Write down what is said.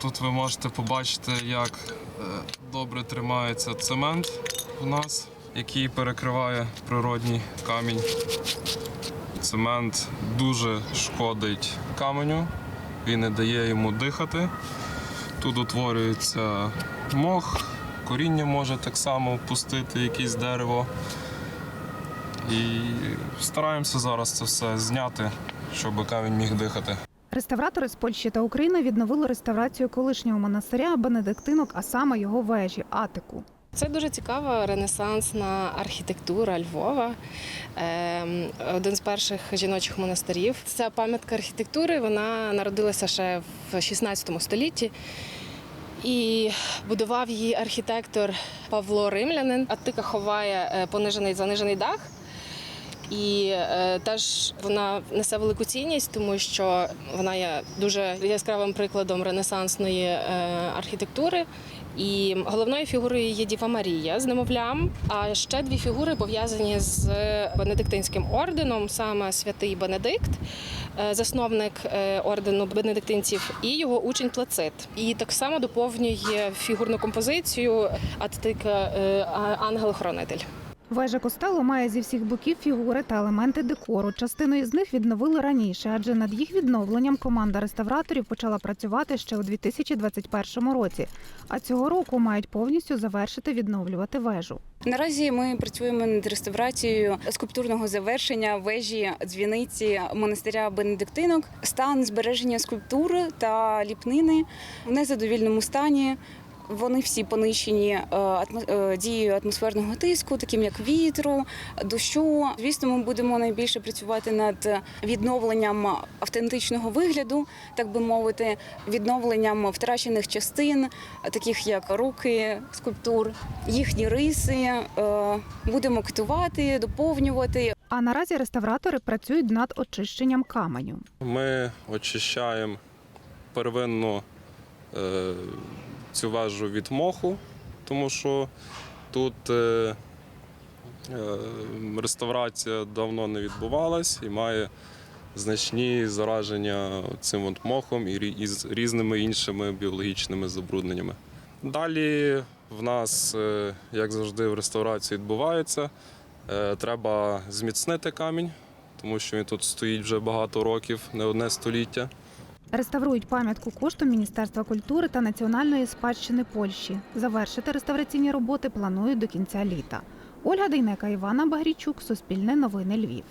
Тут ви можете побачити, як е, добре тримається цемент у нас, який перекриває природній камінь. Цемент дуже шкодить каменю, він не дає йому дихати. Тут утворюється мох, коріння може так само пустити якесь дерево. І стараємося зараз це все зняти, щоб камінь міг дихати. Реставратори з Польщі та України відновили реставрацію колишнього монастиря Бенедиктинок, а саме його вежі Атику. Це дуже цікава ренесансна архітектура Львова. Ем, Один з перших жіночих монастирів. Ця пам'ятка архітектури вона народилася ще в 16 столітті. І будував її архітектор Павло Римлянин. Аттика ховає е, понижений занижений дах. І е, теж вона несе велику цінність, тому що вона є дуже яскравим прикладом ренесансної е, архітектури. І головною фігурою є Діва Марія з немовлям. А ще дві фігури пов'язані з Бенедиктинським орденом, саме святий Бенедикт, е, засновник ордену бенедиктинців, і його учень Плацит. І так само доповнює фігурну композицію Аттика Ангел-Хронитель. Вежа костелу має зі всіх боків фігури та елементи декору. Частину із них відновили раніше, адже над їх відновленням команда реставраторів почала працювати ще у 2021 році. А цього року мають повністю завершити відновлювати вежу. Наразі ми працюємо над реставрацією скульптурного завершення вежі дзвіниці монастиря Бенедиктинок. Стан збереження скульптури та ліпнини в незадовільному стані. Вони всі понищені е, е, дією атмосферного тиску, таким як вітру, дощу. Звісно, ми будемо найбільше працювати над відновленням автентичного вигляду, так би мовити, відновленням втрачених частин, таких як руки скульптур, їхні риси. е, Будемо китувати, доповнювати. А наразі реставратори працюють над очищенням каменю. Ми очищаємо первинно е, цю вежу від моху, тому що тут е, е, реставрація давно не відбувалась і має значні зараження цим от мохом і з різними іншими біологічними забрудненнями. Далі в нас, е, як завжди, в реставрації відбувається. Треба зміцнити камінь, тому що він тут стоїть вже багато років, не одне століття. Реставрують пам'ятку коштом Міністерства культури та національної спадщини Польщі. Завершити реставраційні роботи планують до кінця літа. Ольга Дейнека, Івана Багрічук, Суспільне новини Львів.